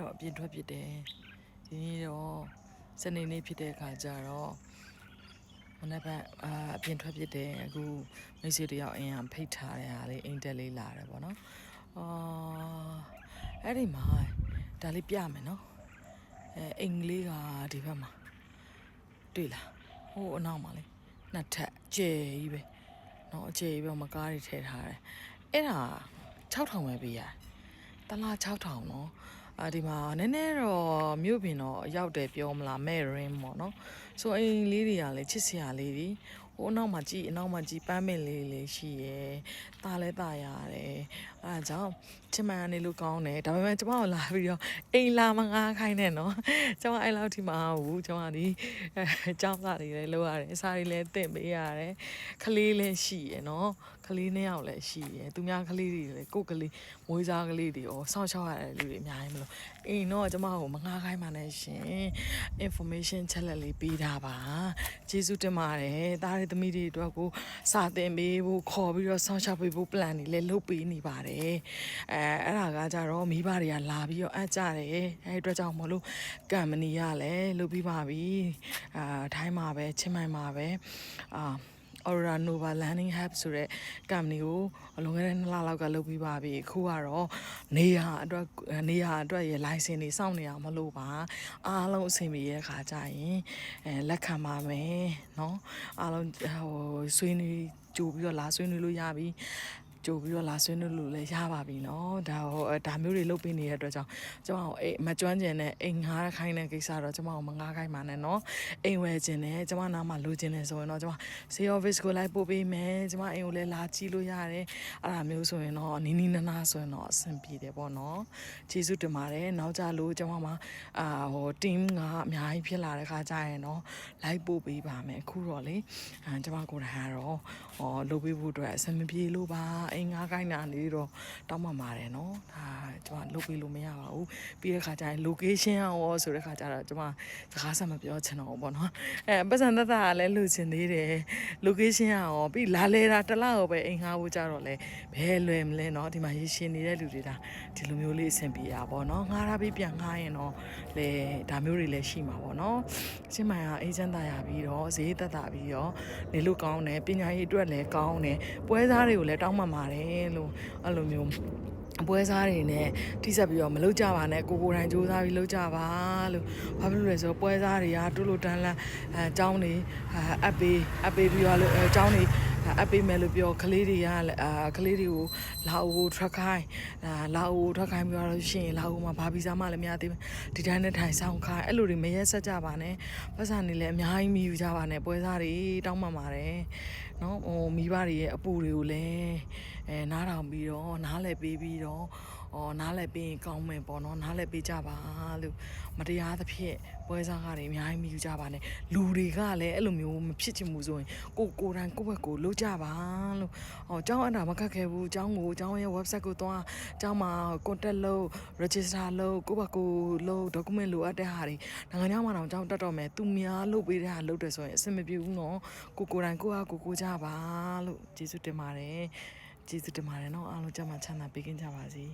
တော့အပြင်ထွက်ဖြစ်တယ်ဒီနေ့တော့စနေနေ့ဖြစ်တဲ့အခါကျတော့မနေ့ကအာအပြင်ထွက်ဖြစ်တယ်အခုမိတ်ဆွေတယောက်အင်အောင်ဖိတ်ထားတဲ့ဟာလေးအိမ်တက်လေးလာတယ်ပေါ့နော်အာအဲ့ဒီမှာဒါလေးပြမယ်နော်အဲအင်္ဂလိပ်ကဒီဘက်မှာတွေ့လားဟိုအနောက်မှာလေနှစ်ထပ်ကျယ်ကြီးပဲနော်အကျယ်ကြီးပဲမကားတွေထည့်ထားတယ်အဲ့ဒါ6000ပဲပေးရတယ်တလား6000နော် အာဒီမှာနည်းနည်းတော့မြို့ပြင်တော့ရောက်တယ်ပြောမလားမဲ့ရင်းပေါ့နော်ဆိုအိမ်လေးတွေကလည်းချစ်စရာလေးတွေဟိုအနောက်မှာကြည်အနောက်မှာကြည်ပန်းမင်လေးလေးရှိရယ်ตาလဲตาရတယ်အဲဒါကြောင့်ချစ်မှန်နေလို့ကောင်းတယ်ဒါပေမဲ့ကျမတို့လာပြီးတော့အိမ်လာမငားခိုင်းနဲ့နော်ကျမအဲ့လောက်ထိမအောင်ဘူးကျမဒီအဲចောင်းသားတွေလည်းလုပ်ရတယ်စားတွေလည်းတင့်ပေးရတယ်ခလေးလည်းရှိရယ်နော်ခ လေးနှစ်ယောက်လည်းရှိရယ်သူများခလေးတွေလည်းကိုယ့်ကလေးမွေးစားကလေးတွေရောစောင့်ရှောက်ရတဲ့လူတွေအများကြီးမလို့အိမ်တော့ကျမကိုမငှားခိုင်းပါနဲ့ရှင် information ချက်လက်လေးပေးတာပါကျေးဇူးတင်ပါတယ်သားရသမီးတွေအတွက်ကိုစာသင်ပေးဖို့ခေါ်ပြီးတော့ဆောင်းရှောက်ပေးဖို့ plan တွေလည်းလုပ်ပေးနေပါတယ်အဲအဲ့ဒါကကြတော့မိဘတွေကလာပြီးတော့အပ်ကြတယ်အဲအတွက်ကြောင့်မလို့ကံမနီရလည်းလုပ်ပြီးပါပြီအာထိုင်းမှာပဲချင်းမိုင်မှာပဲအာ Aura Nova Landing Hub ဆိုတဲ့ company ကိုအလွန်ခဲ့တဲ့နှစ်လလောက်ကလုပ်ပြီးပါပြီအခုကတော့နေရအတွက်နေရအတွက်ရဲ့ license တွေစောင့်နေအောင်မလို့ပါအားလုံးအဆင်ပြေတဲ့ခါကျရင်အဲလက်ခံပါမယ်เนาะအားလုံးဟိုဆွေးနွေးကြိုပြီးတော့လာဆွေးနွေးလို့ရပြီ ကြိုပြီးတော့လာဆွေးနွေးလို့လည်းရပါပြီနော်ဒါဟိုဒါမျိုးတွေလုပ်ပေးနေတဲ့အတွက်ကြောင့်ကျွန်မအိမ်မကျွမ်းကျင်တဲ့အိမ်ငားခိုင်းတဲ့ကိစ္စတော့ကျွန်မမငားခိုင်းပါနဲ့နော်အိမ်ဝယ်ခြင်းနဲ့ကျွန်မနားမှာလိုချင်တယ်ဆိုရင်တော့ကျွန်မ say office ကိုလိုက်ပို့ပေးမယ်ကျွန်မအိမ်ကိုလည်းလာကြည့်လို့ရတယ်အဲ့ဒါမျိုးဆိုရင်တော့နီးနီးနားနားဆိုရင်တော့အဆင်ပြေတယ်ပေါ့နော်ကျေးဇူးတင်ပါတယ်နောက်ကြလို့ကျွန်မမှာအာဟို team ကအများကြီးဖြစ်လာတဲ့ခါကျရင်တော့လိုက်ပို့ပေးပါမယ်အခုတော့လေကျွန်မကိုယ်တိုင်ကတော့ဟောလုပ်ပေးဖို့အတွက်အဆင်မပြေလို့ပါအိမ်ငါးခိုင်းတာနေတော့တောင်းပန်ပါတယ်နော်ဒါကျွန်မလုပ်ပေးလို့မရပါဘူးပြီးတဲ့ခါကျရင် location ရောဆိုတဲ့ခါကျတော့ကျွန်မစကားဆက်မပြောချင်တော့ဘူးပေါ့နော်အဲပတ်စံသက်သာကလည်းလူချင်သေးတယ် location ရောပြီးလာလဲတာတလောက်ပဲအိမ်ငါးဖို့ကြတော့လဲဘယ်လွယ်မလဲနော်ဒီမှာရရှင်နေတဲ့လူတွေဒါဒီလိုမျိုးလေးအဆင်ပြေတာပေါ့နော်ငါးတာပြီးပြန်ငားရင်တော့လေဒါမျိုးတွေလည်းရှိမှာပေါ့နော်ရှင်းမှန်ကအေဂျင့်တာရပြီးတော့ဈေးသက်သာပြီးတော့နေလို့ကောင်းတယ်ပညာရေးအတွက်လည်းကောင်းတယ်ပွဲစားတွေကိုလည်းတောင်းပန်ပါတယ်လို့အဲ့လိုမျိုးအပွဲစားတွေနဲ့ထိစပ်ပြီးတော့မလုပ်ကြပါနဲ့ကိုကိုယ်တိုင်စူးစမ်းပြီးလုပ်ကြပါလို့ဘာဖြစ်လို့လဲဆိုတော့ပွဲစားတွေကတူလို့တန်းလန်းအဲအကြောင်းတွေအဲအပ်ပေးအပ်ပေးပြီးတော့လို့အဲအကြောင်းတွေ အပ်ပေးမယ်လို့ပြောကလေးတွေကလည်းအာကလေးတွေကိုလာအိုကို track ခိုင်းအာလာအိုကို track ခိုင်းပြီးတော့ရှင်လာအိုမှာဘာဗီဇာမှလည်းမရသေးဘူးဒီတိုင်းနဲ့ထိုင်ဆောင်ခိုင်းအဲ့လိုတွေမရက်ဆက်ကြပါနဲ့ပတ်စံနေလည်းအများကြီးမယူကြပါနဲ့ပွဲစားတွေတောင်းပန်ပါတယ်နော်ဟိုမိဘတွေရဲ့အပူတွေကိုလည်းအဲနားထောင်ပြီးတော့နားလည်ပေးပြီးတော့အော်နားလည်ပေးရင်ကောင်းမယ်ပေါ့နော်နားလည်ပေးကြပါ လို့မတရားသဖြင့်ပွဲစားကားတွေအများကြီးမယူကြပါနဲ့လူတွေကလည်းအဲ့လိုမျိုးမဖြစ်ချင်ဘူးဆိုရင်ကိုကိုယ်တိုင်ကိုယ့်ဘက်ကိုလုပ်ကြပါလို့ဟောအကြောင်းအရာမခက်ခဲဘူးအကြောင်းကိုအကြောင်းရဲ့ website ကိုသွားအကြောင်းမှာ contact လုပ် register လုပ်ကိုယ့်ဘက်ကိုလုပ် document လိုအပ်တဲ့ဟာတွေနိုင်ငံခြားမှာတော့အကြောင်းတတ်တော့မယ်သူများလုပ်ပေးတဲ့ဟာလုပ်တယ်ဆိုရင်အဆင်မပြေဘူးနော်ကိုကိုယ်တိုင်ကိုယ့်ဟာကိုကိုကြပါလို့ကျေးဇူးတင်ပါတယ်ကျေးဇူးတင်ပါတယ်နော်အားလုံးကြမှာချမ်းသာပေးခင်ကြပါစေ